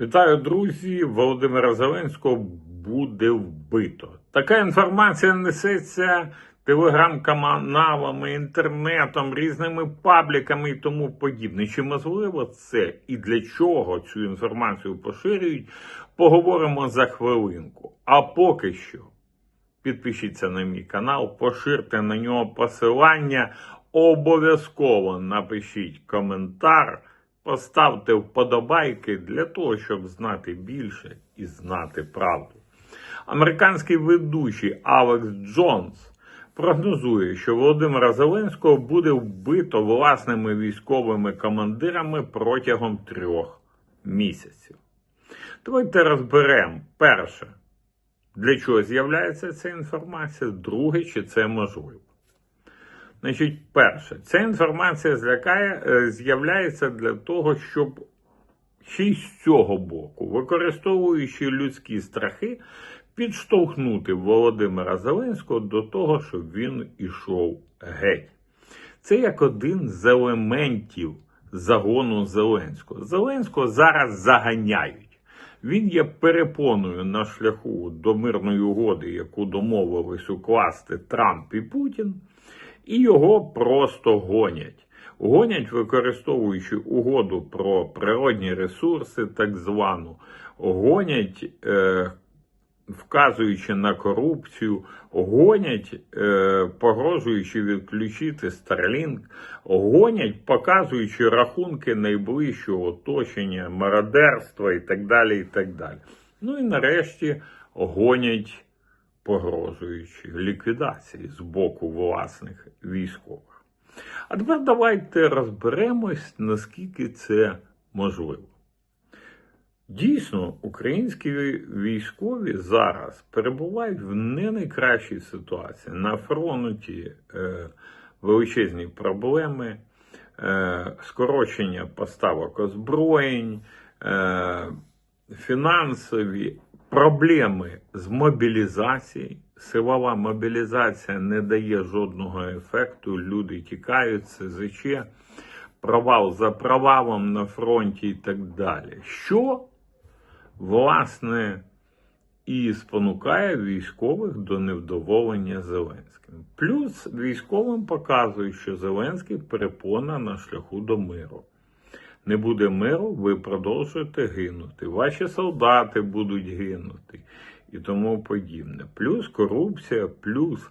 Вітаю, друзі! Володимира Зеленського буде вбито. Така інформація несеться телеграм-каналами, інтернетом, різними пабліками і тому подібне. Чи можливо це і для чого цю інформацію поширюють? Поговоримо за хвилинку. А поки що підпишіться на мій канал, поширте на нього посилання, обов'язково напишіть коментар. Поставте вподобайки для того, щоб знати більше і знати правду. Американський ведучий Алекс Джонс прогнозує, що Володимира Зеленського буде вбито власними військовими командирами протягом трьох місяців. Давайте розберемо перше, для чого з'являється ця інформація, друге, чи це можливо. Значить, перше, ця інформація злякає, е, з'являється для того, щоб ще й з цього боку, використовуючи людські страхи, підштовхнути Володимира Зеленського до того, щоб він ішов геть. Це як один з елементів загону Зеленського. Зеленського зараз заганяють. Він є перепоною на шляху до мирної угоди, яку домовились укласти Трамп і Путін і його просто гонять. Гонять, використовуючи угоду про природні ресурси, так звану, гонять, е, вказуючи на корупцію, гонять, е, погрожуючи відключити Starlink, гонять, показуючи рахунки найближчого оточення, мародерства і так далі. і так далі. Ну і нарешті гонять погрожуючи ліквідації з боку власних військових. А тепер давайте розберемось, наскільки це можливо. Дійсно, українські військові зараз перебувають в не найкращій ситуації. На фронті е, величезні проблеми, е, скорочення поставок озброєнь, е, фінансові проблеми з мобілізацією. Силова мобілізація не дає жодного ефекту. Люди тікають, СЗЧ, провал за провалом на фронті і так далі. Що, власне, і спонукає військових до невдоволення Зеленським. Плюс військовим показують, що Зеленський перепона на шляху до миру. Не буде миру, ви продовжуєте гинути. Ваші солдати будуть гинути і тому подібне. Плюс корупція, плюс,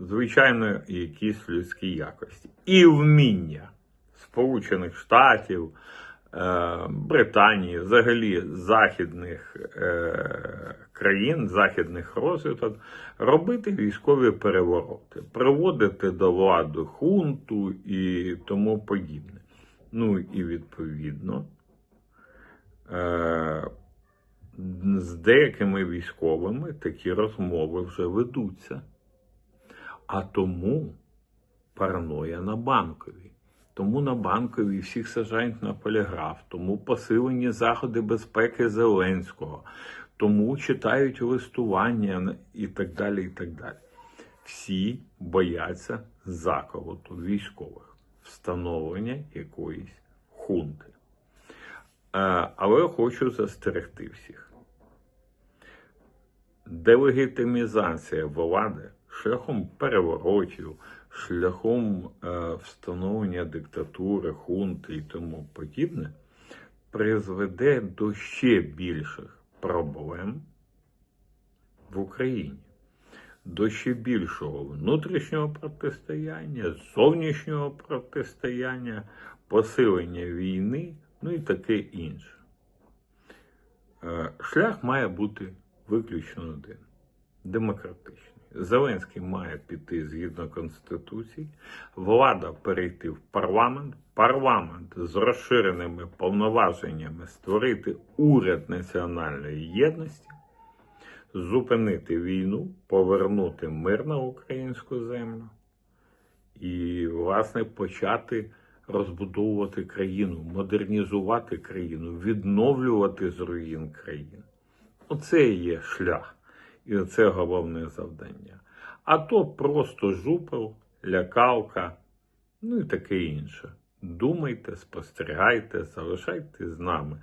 звичайно, якісь людські якості. І вміння Сполучених Штатів, е, Британії, взагалі західних е, країн, західних розвиток, робити військові перевороти, приводити до влади хунту і тому подібне. Ну і відповідно е- з деякими військовими такі розмови вже ведуться. А тому параноя на банковій. Тому на банковій всіх сажають на поліграф, тому посилені заходи безпеки Зеленського, тому читають листування і так далі. і так далі. Всі бояться заколоту військових встановлення якоїсь хунти. Е, Але хочу застерегти всіх. Делегітимізація влади шляхом переворотів, шляхом е, встановлення диктатури, хунти і тому подібне призведе до ще більших проблем в Україні до ще більшого внутрішнього протистояння, зовнішнього протистояння, посилення війни, ну і таке інше. Е, Шлях має бути виключно один демократичний. Зеленський має піти згідно Конституції, влада перейти в парламент, парламент з розширеними повноваженнями створити уряд національної єдності зупинити війну, повернути мир на українську землю і, власне, почати розбудовувати країну, модернізувати країну, відновлювати з руїн країн. Оце є шлях. І це головне завдання. А то просто жупел, лякалка, ну і таке інше. Думайте, спостерігайте, залишайте з нами.